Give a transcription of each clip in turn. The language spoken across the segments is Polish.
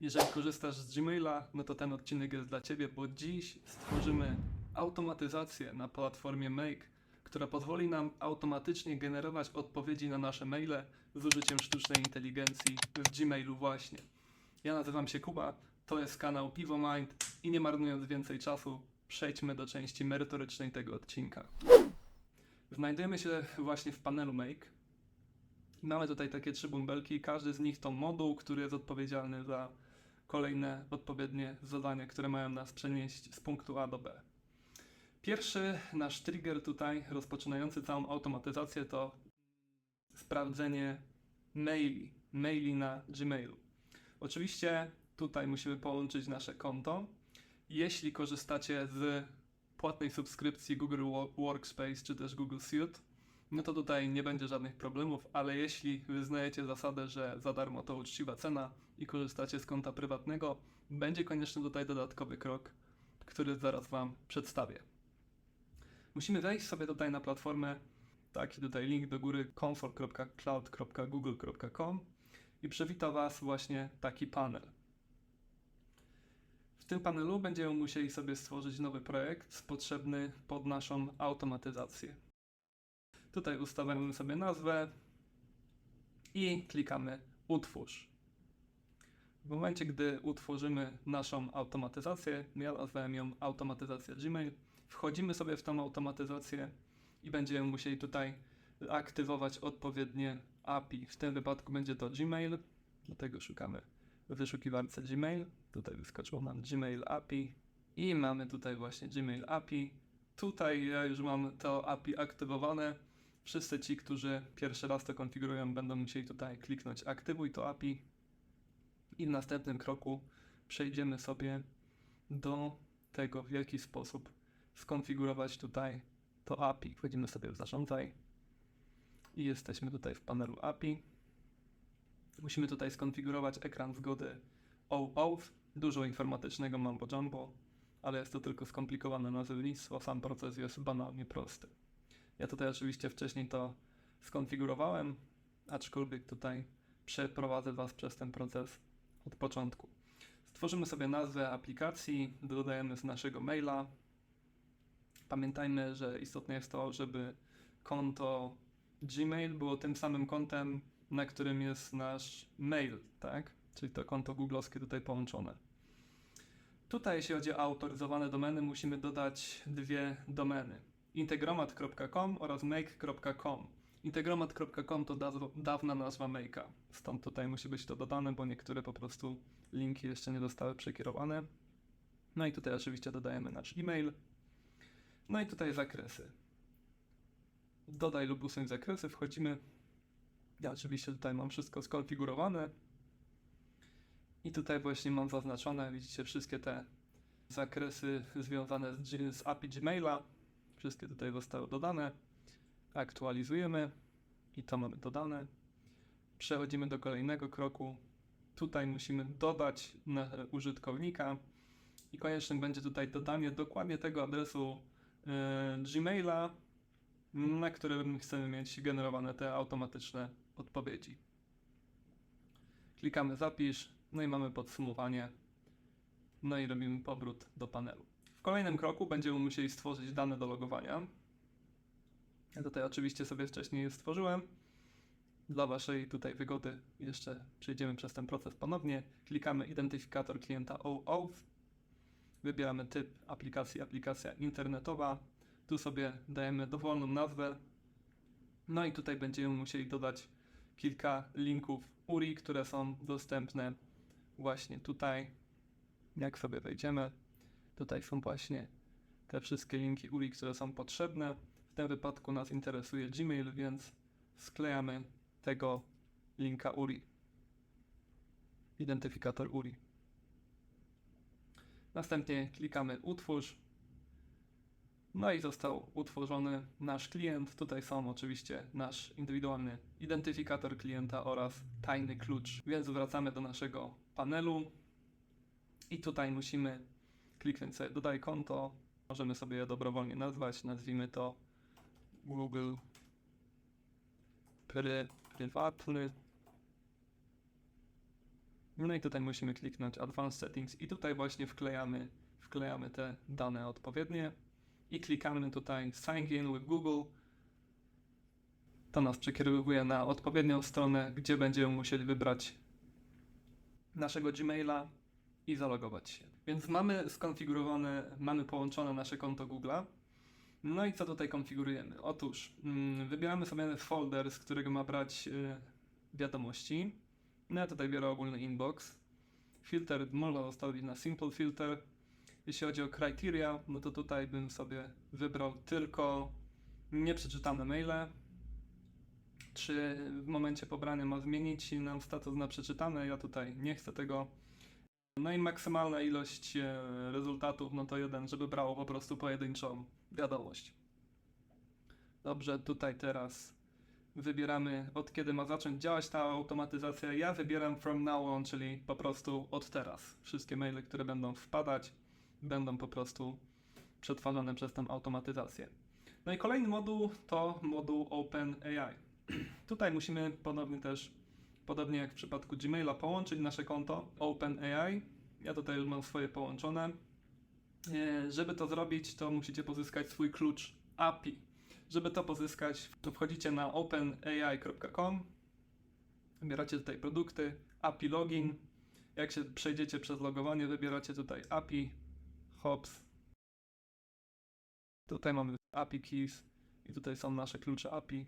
Jeżeli korzystasz z Gmaila, no to ten odcinek jest dla Ciebie, bo dziś stworzymy automatyzację na platformie Make, która pozwoli nam automatycznie generować odpowiedzi na nasze maile z użyciem sztucznej inteligencji w Gmailu właśnie. Ja nazywam się Kuba, to jest kanał PivoMind i nie marnując więcej czasu, przejdźmy do części merytorycznej tego odcinka. Znajdujemy się właśnie w panelu Make. Mamy tutaj takie trzy bąbelki, każdy z nich to moduł, który jest odpowiedzialny za kolejne odpowiednie zadania, które mają nas przenieść z punktu A do B. Pierwszy nasz trigger tutaj, rozpoczynający całą automatyzację, to sprawdzenie maili, maili na Gmailu. Oczywiście tutaj musimy połączyć nasze konto. Jeśli korzystacie z płatnej subskrypcji Google Wo- Workspace czy też Google Suite, no to tutaj nie będzie żadnych problemów, ale jeśli wyznajecie zasadę, że za darmo to uczciwa cena i korzystacie z konta prywatnego, będzie konieczny tutaj dodatkowy krok, który zaraz Wam przedstawię. Musimy wejść sobie tutaj na platformę, taki tutaj link do góry console.cloud.google.com i przywita Was właśnie taki panel. W tym panelu będziemy musieli sobie stworzyć nowy projekt potrzebny pod naszą automatyzację. Tutaj ustawiamy sobie nazwę i klikamy utwórz. W momencie, gdy utworzymy naszą automatyzację, ja nazwałem ją automatyzacja Gmail, wchodzimy sobie w tą automatyzację i będziemy musieli tutaj aktywować odpowiednie API. W tym wypadku będzie to Gmail, dlatego szukamy w wyszukiwarce Gmail. Tutaj wyskoczyło nam Gmail API i mamy tutaj właśnie Gmail API. Tutaj ja już mam to API aktywowane. Wszyscy ci, którzy pierwszy raz to konfigurują, będą musieli tutaj kliknąć aktywuj to API i w następnym kroku przejdziemy sobie do tego, w jaki sposób skonfigurować tutaj to API. Wchodzimy sobie w zarządzaj i jesteśmy tutaj w panelu API. Musimy tutaj skonfigurować ekran zgody OAuth. Dużo informatycznego mambo jumbo, ale jest to tylko skomplikowane nazewnictwo. Sam proces jest banalnie prosty. Ja tutaj oczywiście wcześniej to skonfigurowałem, aczkolwiek tutaj przeprowadzę Was przez ten proces od początku. Stworzymy sobie nazwę aplikacji, dodajemy z naszego maila. Pamiętajmy, że istotne jest to, żeby konto Gmail było tym samym kontem, na którym jest nasz mail, tak? Czyli to konto googlowskie tutaj połączone. Tutaj, jeśli chodzi o autoryzowane domeny, musimy dodać dwie domeny integromat.com oraz make.com. Integromat.com to daz- dawna nazwa Make'a, stąd tutaj musi być to dodane, bo niektóre po prostu linki jeszcze nie zostały przekierowane. No i tutaj oczywiście dodajemy nasz e-mail. No i tutaj zakresy. Dodaj lub usuń zakresy, wchodzimy. Ja oczywiście tutaj mam wszystko skonfigurowane. I tutaj właśnie mam zaznaczone, widzicie, wszystkie te zakresy związane z, z API Gmaila. Wszystkie tutaj zostały dodane. Aktualizujemy i to mamy dodane. Przechodzimy do kolejnego kroku. Tutaj musimy dodać użytkownika i koniecznym będzie tutaj dodanie dokładnie tego adresu e, Gmaila, na którym chcemy mieć generowane te automatyczne odpowiedzi. Klikamy zapisz, no i mamy podsumowanie, no i robimy powrót do panelu. W kolejnym kroku będziemy musieli stworzyć dane do logowania. Ja tutaj oczywiście sobie wcześniej je stworzyłem. Dla Waszej tutaj wygody jeszcze przejdziemy przez ten proces ponownie. Klikamy identyfikator klienta OAuth. Wybieramy typ aplikacji, aplikacja internetowa. Tu sobie dajemy dowolną nazwę. No i tutaj będziemy musieli dodać kilka linków URI, które są dostępne właśnie tutaj. Jak sobie wejdziemy, tutaj są właśnie te wszystkie linki URI, które są potrzebne. W tym wypadku nas interesuje Gmail, więc sklejamy tego linka URI. Identyfikator URI. Następnie klikamy utwórz. No i został utworzony nasz klient. Tutaj są oczywiście nasz indywidualny identyfikator klienta oraz tajny klucz. Więc wracamy do naszego panelu i tutaj musimy kliknąć sobie dodaj konto. Możemy sobie je dobrowolnie nazwać. Nazwijmy to Google pry, prywatny No i tutaj musimy kliknąć Advanced Settings i tutaj właśnie wklejamy, wklejamy te dane odpowiednie i klikamy tutaj Sign in with Google. To nas przekierowuje na odpowiednią stronę, gdzie będziemy musieli wybrać naszego Gmaila i zalogować się. Więc mamy skonfigurowane, mamy połączone nasze konto Google'a. No i co tutaj konfigurujemy? Otóż mm, wybieramy sobie folder, z którego ma brać y, wiadomości. No ja tutaj biorę ogólny inbox. Filter można ustawić na simple filter. Jeśli chodzi o criteria, no to tutaj bym sobie wybrał tylko nieprzeczytane maile. Czy w momencie pobrania ma zmienić nam status na przeczytane? Ja tutaj nie chcę tego. No i maksymalna ilość e, rezultatów, no to jeden, żeby brało po prostu pojedynczą wiadomość. Dobrze, tutaj teraz wybieramy od kiedy ma zacząć działać ta automatyzacja. Ja wybieram from now on, czyli po prostu od teraz. Wszystkie maile, które będą wpadać, będą po prostu przetwarzane przez tę automatyzację. No i kolejny moduł to moduł OpenAI. Tutaj musimy ponownie też, podobnie jak w przypadku Gmaila, połączyć nasze konto OpenAI. Ja tutaj już mam swoje połączone. E, Żeby to zrobić, to musicie pozyskać swój klucz API. Żeby to pozyskać, to wchodzicie na openai.com, wybieracie tutaj produkty, API login. Jak się przejdziecie przez logowanie, wybieracie tutaj API, hops. Tutaj mamy API keys i tutaj są nasze klucze API,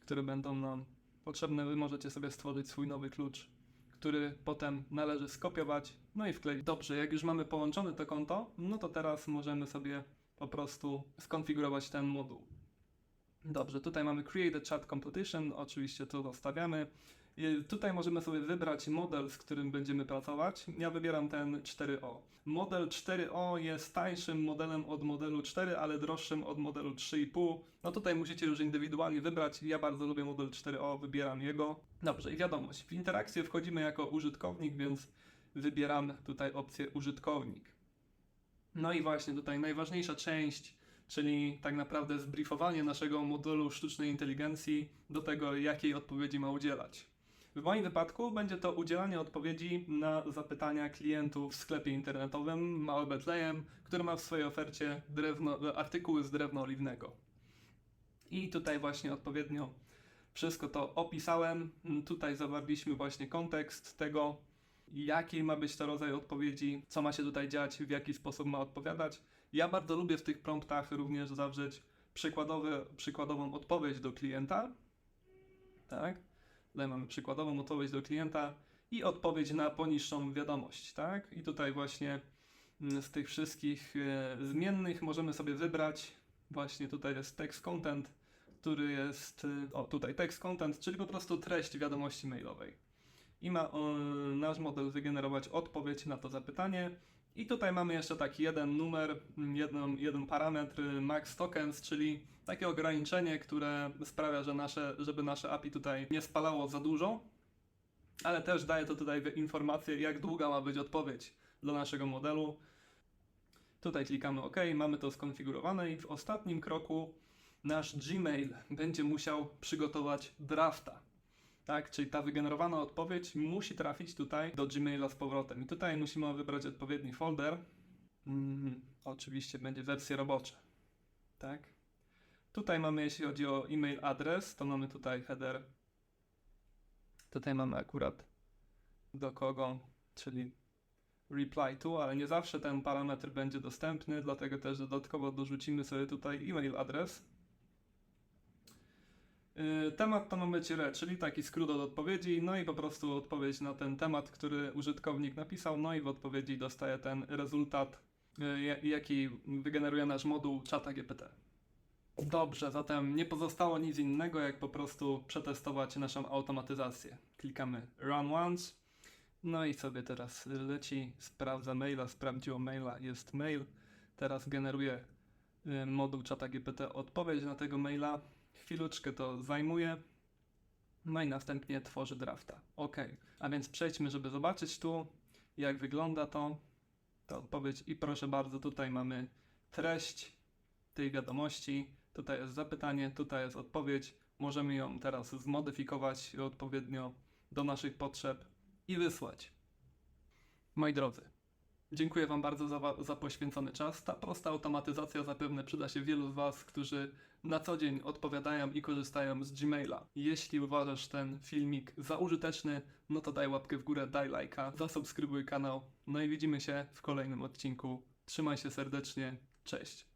które będą nam potrzebne. Wy możecie sobie stworzyć swój nowy klucz, który potem należy skopiować, no i wkleić. Dobrze, jak już mamy połączone to konto, no to teraz możemy sobie po prostu skonfigurować ten moduł. Dobrze, tutaj mamy Create a Chat Competition, oczywiście to zostawiamy. Tutaj możemy sobie wybrać model, z którym będziemy pracować. Ja wybieram ten 4O. Model 4O jest tańszym modelem od modelu 4, ale droższym od modelu 3,5. No tutaj musicie już indywidualnie wybrać. Ja bardzo lubię model 4O, wybieram jego. Dobrze, i wiadomość. W interakcję wchodzimy jako użytkownik, więc wybieram tutaj opcję użytkownik. No i właśnie tutaj najważniejsza część czyli tak naprawdę zbriefowanie naszego modelu sztucznej inteligencji do tego, jakiej odpowiedzi ma udzielać. W moim wypadku będzie to udzielanie odpowiedzi na zapytania klientów w sklepie internetowym Mały Betlejem, który ma w swojej ofercie drewno, artykuły z drewna oliwnego. I tutaj właśnie odpowiednio wszystko to opisałem. Tutaj zawarliśmy właśnie kontekst tego, jaki ma być to rodzaj odpowiedzi, co ma się tutaj dziać, w jaki sposób ma odpowiadać. Ja bardzo lubię w tych promptach również zawrzeć przykładową odpowiedź do klienta. Tak? Tutaj mamy przykładową odpowiedź do klienta i odpowiedź na poniższą wiadomość. Tak? I tutaj właśnie mm, z tych wszystkich e, zmiennych możemy sobie wybrać. Właśnie tutaj jest text content, który jest. e, O, tutaj text content, czyli po prostu treść wiadomości mailowej. I ma e, nasz model wygenerować odpowiedź na to zapytanie. I tutaj mamy jeszcze taki jeden numer, jeden, jeden parametr max tokens, czyli takie ograniczenie, które sprawia, że nasze, żeby nasze API tutaj nie spalało za dużo, ale też daje to tutaj informację, jak długa ma być odpowiedź dla naszego modelu. Tutaj klikamy OK, mamy to skonfigurowane i w ostatnim kroku nasz Gmail będzie musiał przygotować drafta. Tak, czyli ta wygenerowana odpowiedź musi trafić tutaj do Gmaila z powrotem. I tutaj musimy wybrać odpowiedni folder. Mm, oczywiście będzie wersje robocze. Tak. Tutaj mamy, jeśli chodzi o e-mail adres, to mamy tutaj header. Tutaj mamy akurat do kogo, czyli reply to, ale nie zawsze ten parametr będzie dostępny, dlatego też dodatkowo dorzucimy sobie tutaj e-mail adres. Yy, Temat to mamy re, czyli taki skrót od odpowiedzi, no i po prostu odpowiedź na ten temat, który użytkownik napisał, no i w odpowiedzi dostaje ten rezultat, yy, ja- jaki wygeneruje nasz moduł czata GPT. Dobrze, zatem nie pozostało nic innego, jak po prostu przetestować naszą automatyzację. Klikamy Run Once, no i sobie teraz leci, sprawdza maila, sprawdziło maila, jest mail, teraz generuje yy, moduł czata GPT odpowiedź na tego maila, chwileczkę to zajmuje. No i następnie tworzy drafta. Ok, a więc przejdźmy, żeby zobaczyć tu, jak wygląda to. Ta odpowiedź. I proszę bardzo, tutaj mamy treść tej wiadomości. Tutaj jest zapytanie, tutaj jest odpowiedź. Możemy ją teraz zmodyfikować odpowiednio do naszych potrzeb i wysłać. Moi drodzy, dziękuję Wam bardzo za, za poświęcony czas. Ta prosta automatyzacja zapewne przyda się wielu z Was, którzy na co dzień odpowiadają i korzystają z Gmaila. Jeśli uważasz ten filmik za użyteczny, no to daj łapkę w górę, daj lajka, zasubskrybuj kanał. No i widzimy się w kolejnym odcinku. Trzymaj się serdecznie, cześć.